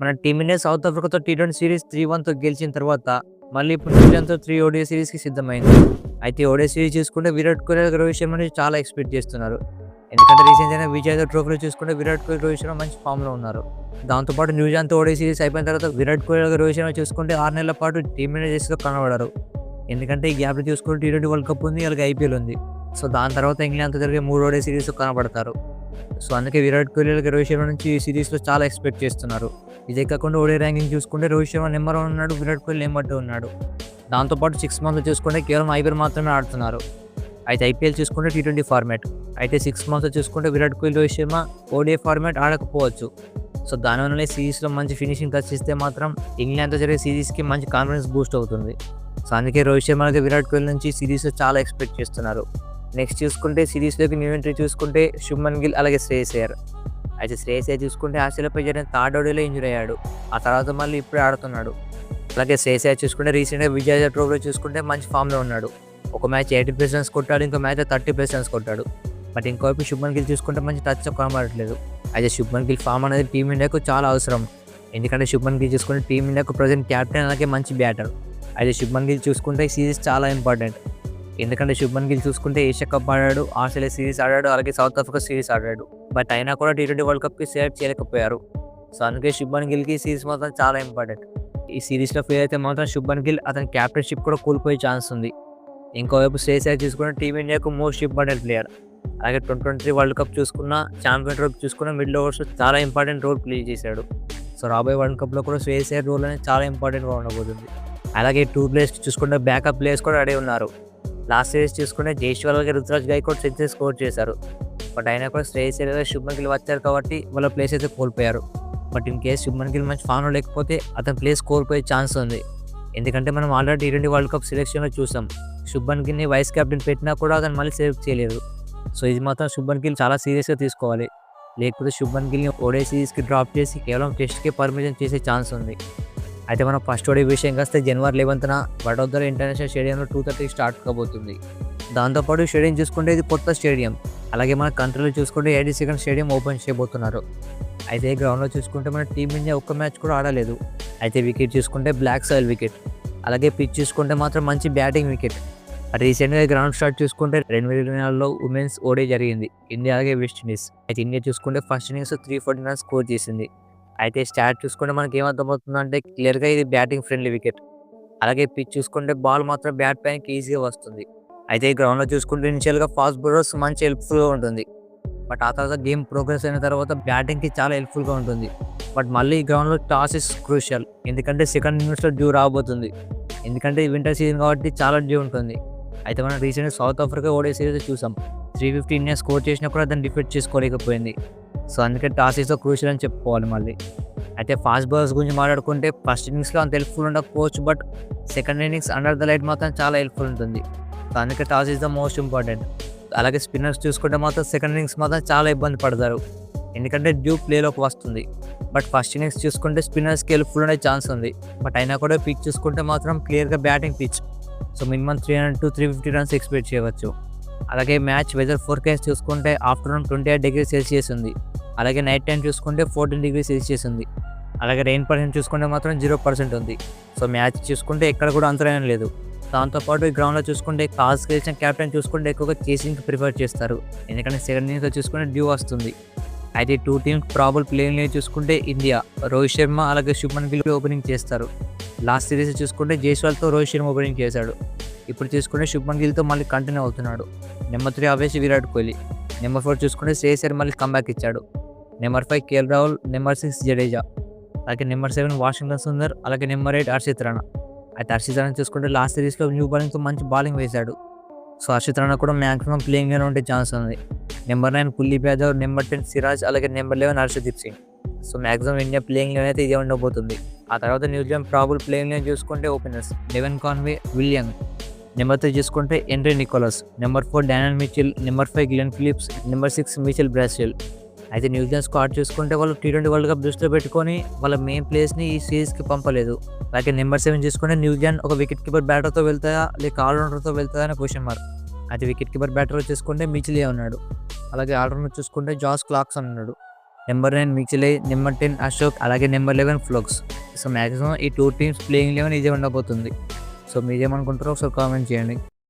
మన team India south ఆఫ్రికాతో T twenty series three వన్తో గెలిచిన తర్వాత మళ్ళీ ఇప్పుడు న్యూజిలాండ్తో త్రీ ఓడిఐ సిరీస్కి సిద్ధమైంది. అయితే ఓడిఐ సిరీస్ చూసుకుంటే విరాట్ కోహ్లీ రోహిత్ శర్మ నుంచి చాలా ఎక్స్పెక్ట్ చేస్తున్నారు. ఎందుకంటే రీసెంట్ అయిన విజయ్ ట్రోఫీలో చూసుకుంటే విరాట్ కోహ్లీ రోహిత్ శర్మ మంచి ఫామ్లో ఉన్నారు. దాంతోపాటు న్యూజిలాండ్తో ఓడిఐ సిరీస్ అయిపోయిన తర్వాత విరాట్ కోహ్లీ రోహిత్ శర్మ చూసుకుంటే ఆరు నెలల పాటు టీమిండియా జెర్సీలో కనబడరు. ఎందుకంటే ఈ గ్యాప్లో చూసుకుంటే టీ ట్వంటీ వరల్డ్ కప్ ఉంది అలాగే ఐపీఎల్ ఉంది. సో దాని తర్వాత ఇంగ్లాండ్తో జరిగే మూడు ఓడిఐ సిరీస్ కనబడతారు. సో అందుకే విరాట్ కోహ్లీ రోహిత్ శర్మ నుంచి ఈ సిరీస్లో చాలా ఎక్స్పెక్ట్ చేస్తున్నారు. ఇదే కాకుండా ఓడే ర్యాంకింగ్ చూసుకుంటే రోహిత్ శర్మ నెంబర్ వన్ ఉన్నాడు విరాట్ కోహ్లీ నెంబర్ టూ ఉన్నాడు. దాంతోపాటు సిక్స్ మంత్స్ చూసుకుంటే కేవలం ఐపీఎల్ మాత్రమే ఆడుతున్నారు. అయితే ఐపీఎల్ చూసుకుంటే టీ ట్వంటీ ఫార్మాట్ అయితే సిక్స్ మంత్స్ చూసుకుంటే విరాట్ కోహ్లీ రోహిత్ శర్మ ఓడిఏ ఫార్మాట్ ఆడకపోవచ్చు. సో దానివల్లనే సిరీస్లో మంచి ఫినిషింగ్ టచ్ ఇస్తే మాత్రం ఇంగ్లాండ్తో జరిగే సిరీస్కి మంచి కాన్ఫిడెన్స్ బూస్ట్ అవుతుంది. సో అందుకే రోహిత్ శర్మ విరాట్ కోహ్లీ నుంచి సిరీస్లో చాలా ఎక్స్పెక్ట్ చేస్తున్నారు. నెక్స్ట్ చూసుకుంటే సిరీస్లోకి న్యూ ఎంట్రీ చూసుకుంటే శుభ్మన్ గిల్ అలాగే శ్రేయస్ అయ్యార్. అయితే శ్రేయస్ అయ్యర్ చూసుకుంటే ఆస్ట్రేలియాపై జరిగిన థర్డ్ ఓడిలో ఇంజురీ అయ్యాడు. ఆ తర్వాత మళ్ళీ ఇప్పుడే ఆడుతున్నాడు. అలాగే శ్రేయస్ అయ్యర్ చూసుకుంటే రీసెంట్గా విజయ ట్రోఫీలో చూసుకుంటే మంచి ఫామ్లో ఉన్నాడు. ఒక మ్యాచ్ ఎయిటీ ప్లస్ రన్స్ కొట్టాడు ఇంకో మ్యాచ్ థర్టీ ప్లస్ రన్స్ కొట్టాడు. బట్ ఇంకోవైపు శుభ్మన్ గిల్ చూసుకుంటే మంచి టచ్ కనబడట్లేదు. అయితే శుభ్మన్ గిల్ ఫామ్ అనేది టీమిండియాకు చాలా అవసరం. ఎందుకంటే శుభ్మన్ గిల్ చూసుకుంటే టీమిండియాకు ప్రజెంట్ క్యాప్టెన్ అలాగే మంచి బ్యాటర్ అయితే శుభ్మన్ గిల్ చూసుకుంటే సిరీస్ చాలా ఇంపార్టెంట్ ఎందుకంటే శుభ్మన్ గిల్ చూసుకుంటే ఏషియా కప్ ఆడాడు ఆస్ట్రేలియా సిరీస్ ఆడాడు అలాగే సౌత్ ఆఫ్రికా సిరీస్ ఆడాడు. బట్ అయినా కూడా టీ ట్వంటీ వరల్డ్ కప్కి సెలెక్ట్ చేయలేకపోయారు. సో అందుకే శుభ్మన్ గిల్కి సిరీస్ మాత్రం చాలా ఇంపార్టెంట్. ఈ సిరీస్లో ఫెయిల్ అయితే మాత్రం శుభ్మన్ గిల్ అతని క్యాప్టెన్షిప్ కూడా కోల్పోయే ఛాన్స్ ఉంది. ఇంకోవైపు శ్రేయస్ చూసుకున్న చూసుకుంటే టీమిండియాకు మోస్ట్ ఇంపార్టెంట్ ప్లేయర్. అలాగే twenty twenty three world cup చూసుకున్న ఛాంపియన్ ట్రోఫీ చూసుకున్న మిడిల్ ఓవర్స్ చాలా ఇంపార్టెంట్ రోల్ ప్లే చేశాడు. సో రాబోయే వరల్డ్ కప్లో కూడా శ్రేయస్ రోల్ అనేది చాలా ఇంపార్టెంట్గా ఉండబోతుంది. అలాగే టూ ప్లేయర్స్ చూసుకుంటే బ్యాకప్ ప్లేయర్స్ కూడా రెడీ ఉన్నారు. లాస్ట్ సిరీస్ చూసుకుంటే జైష్వాల్ అలాగే రుతురాజ్ గైకోడ్ సెంచరీ స్కోర్ చేశారు. బట్ అయినా కూడా శ్రేయస్ అయ్యర్ శుభ్మన్ గిల్ వచ్చారు కాబట్టి వాళ్ళ ప్లేస్ అయితే కోల్పోయారు. But in case Shubman Gill మంచి ఫామ్లో లేకపోతే అతని ప్లేస్ కోల్పోయే ఛాన్స్ ఉంది. ఎందుకంటే మనం ఆల్రెడీ ఇటువంటి వరల్డ్ కప్ సెలెక్షన్లో చూసాం. శుభ్మన్ గిల్ని వైస్ కెప్టెన్ పెట్టినా కూడా అతను మళ్ళీ సెలెక్ట్ చేయలేదు. సో ఇది మాత్రం శుభ్మన్ గిల్ చాలా సీరియస్గా తీసుకోవాలి. లేకపోతే శుభ్మన్ గిల్ని ఓడే సిరీస్కి డ్రాప్ చేసి కేవలం టెస్ట్కి పర్మిషన్ చేసే ఛాన్స్ ఉంది. అయితే మన ఫస్ట్ ఓడే విషయం వస్తే జనవరి లెవెన్త్న వడోదర ఇంటర్నేషనల్ స్టేడియంలో టూ థర్టీకి స్టార్ట్ కాబోతుంది. దాంతోపాటు స్టేడియం చూసుకుంటే ఇది కొత్త స్టేడియం అలాగే మన కంట్రీలో చూసుకుంటే ఎయిటీ సెకండ్ స్టేడియం ఓపెన్ చేయబోతున్నారు. అయితే గ్రౌండ్లో చూసుకుంటే మన టీమిండియా ఒక్క మ్యాచ్ కూడా ఆడలేదు. అయితే వికెట్ చూసుకుంటే బ్లాక్ సాయిల్ వికెట్ అలాగే పిచ్ చూసుకుంటే మాత్రం మంచి బ్యాటింగ్ వికెట్ రీసెంట్గా గ్రౌండ్ స్టార్ట్ చూసుకుంటే రెండు వేల ఇరవై నాలుగులో ఉమెన్స్ ఓడే జరిగింది. ఇండియా అలాగే వెస్టిండీస్ అయితే ఇండియా చూసుకుంటే first innings three forty runs score చేసింది. అయితే స్టాట్ చూసుకుంటే మనకి ఏమర్థమవుతుంది అంటే క్లియర్గా ఇది బ్యాటింగ్ ఫ్రెండ్లీ వికెట్. అలాగే పిచ్ చూసుకుంటే బాల్ మాత్రం బ్యాట్ పైనకి ఈజీగా వస్తుంది. అయితే ఈ గ్రౌండ్లో చూసుకుంటే ఇనిషియల్గా ఫాస్ట్ బౌలర్స్ మంచి హెల్ప్ఫుల్గా ఉంటుంది. బట్ ఆ తర్వాత గేమ్ ప్రోగ్రెస్ అయిన తర్వాత బ్యాటింగ్కి చాలా హెల్ప్ఫుల్గా ఉంటుంది. బట్ మళ్ళీ ఈ గ్రౌండ్లో టాస్ ఇస్ క్రూషియల్. ఎందుకంటే సెకండ్ ఇన్నింగ్స్లో డ్యూ రాబోతుంది. ఎందుకంటే వింటర్ సీజన్ కాబట్టి చాలా డ్యూ ఉంటుంది. అయితే మనం రీసెంట్గా సౌత్ ఆఫ్రికా ఓడే సిరీస్ చూసాం. త్రీ ఫిఫ్టీ ఇండియా స్కోర్ చేసినా కూడా దాన్ని డిఫెక్ట్ చేసుకోలేకపోయింది. సో అందుకే టాస్ ఈజ్ క్రూషియల్ అని చెప్పుకోవాలి మళ్ళీ. అయితే ఫాస్ట్ బౌలర్స్ గురించి మాట్లాడుకుంటే ఫస్ట్ ఇన్నింగ్స్లో అంత హెల్ప్ఫుల్ ఉండకపోవచ్చు but second innings under the light మాత్రం చాలా హెల్ప్ఫుల్ ఉంటుంది. సో అందుకే toss is the most important. అలాగే స్పిన్నర్స్ చూసుకుంటే మాత్రం సెకండ్ ఇన్నింగ్స్ మాత్రం చాలా ఇబ్బంది పడతారు. ఎందుకంటే డ్యూ ప్లేలోకి వస్తుంది బట్ ఫస్ట్ ఇన్నింగ్స్ చూసుకుంటే స్పిన్నర్స్కి హెల్ప్ఫుల్ ఉండే ఛాన్స్ ఉంది. బట్ అయినా కూడా పిచ్ చూసుకుంటే మాత్రం క్లియర్గా batting pitch. So minimum three hundred to three fifty runs expect చేయవచ్చు. అలాగే మ్యాచ్ వెదర్ ఫోర్కాస్ట్ చూసుకుంటే afternoon twenty eight degree Celsius ఉంది. అలాగే నైట్ టైం చూసుకుంటే ఫోర్టీన్ డిగ్రీ సెల్సియస్ ఉంది. అలాగే రెయిన్ పర్సెంట్ చూసుకుంటే మాత్రం జీరో పర్సెంట్ ఉంది. సో మ్యాచ్ చూసుకుంటే ఎక్కడ కూడా అంతరాయం లేదు. దాంతోపాటు ఈ గ్రౌండ్లో చూసుకుంటే కాస్ గెలిచిన క్యాప్టెన్ చూసుకుంటే ఎక్కువగా చేసింగ్కి ప్రిఫర్ చేస్తారు. ఎందుకంటే సెకండ్ ఇన్నింగ్స్లో చూసుకుంటే డ్యూ వస్తుంది. అయితే టూ టీమ్స్ ప్రాబుల్ ప్లేయింగ్ చూసుకుంటే ఇండియా రోహిత్ శర్మ అలాగే శుభ్మన్ గిల్ ఓపెనింగ్ చేస్తారు. లాస్ట్ సిరీస్ చూసుకుంటే జైస్వాల్తో రోహిత్ శర్మ ఓపెనింగ్ చేశాడు. ఇప్పుడు చూసుకుంటే శుభ్మన్ గిల్తో మళ్ళీ కంటిన్యూ అవుతున్నాడు. Number three Avesh Virat Kohli. Number four చూసుకుంటే శ్రేయస్ అయ్యర్ మళ్ళీ కంబ్యాక్ ఇచ్చాడు. Number five KL Rahul number six Jadeja అలాగే నెంబర్ సెవెన్ వాషింగ్టన్ సుందర్ అలాగే నెంబర్ ఎయిట్ హర్షిత్ రాణా. అయితే హర్షిత్ రాణా చూసుకుంటే లాస్ట్ సిరీస్లో న్యూ బౌలింగ్తో మంచి బౌలింగ్ వేశాడు. సో హర్షిత్ రాణా కూడా మ్యాక్సిమం ప్లేయింగ్గానే ఉండే ఛాన్స్ ఉంది. Number nine Kuldeep Yadav number ten Siraj అలాగే number eleven Harshdeep Singh. So maximum India playing అయితే ఇదే ఉండబోతుంది. ఆ తర్వాత న్యూజిలాండ్ ప్రాబుల్ ప్లేయింగ్ చూసుకుంటే openers Devon Conway William number three చూసుకుంటే Henry Nicholls number four Daryl Mitchell number five Glenn Phillips number six Mitchell Bracewell. అయితే New Zealand squad చూసుకుంటే వాళ్ళు టీ ట్వంటీ వరల్డ్ కప్ దృష్టిలో పెట్టుకొని వాళ్ళ మెయిన్ ప్లేస్ని ఈ సిరీస్కి పంపలేదు. అలాగే నెంబర్ సెవెన్ చూసుకుంటే న్యూజిలాండ్ ఒక వికెట్ కీపర్ బ్యాటర్తో వెళ్తాయా? లేక ఆల్రౌండర్తో వెళ్తాయా అనే క్వశ్చన్ మార్క్ అయితే వికెట్ కీపర్ బ్యాటర్ చూసుకుంటే మిచిలే ఉన్నాడు. అలాగే ఆల్రౌండర్ చూసుకుంటే జాస్ క్లాక్స్ ఉన్నాడు. నెంబర్ నైన్ మిచిలే నెంబర్ టెన్ అశోక్ అలాగే నెంబర్ లెవెన్ ఫ్లోక్స్ సో మ్యాక్సిమం ఈ టూ టీమ్స్ ప్లేయింగ్ లెవెన్ ఇదే ఉండబోతుంది. సో మీరేమనుకుంటారో ఒకసారి కామెంట్ చేయండి.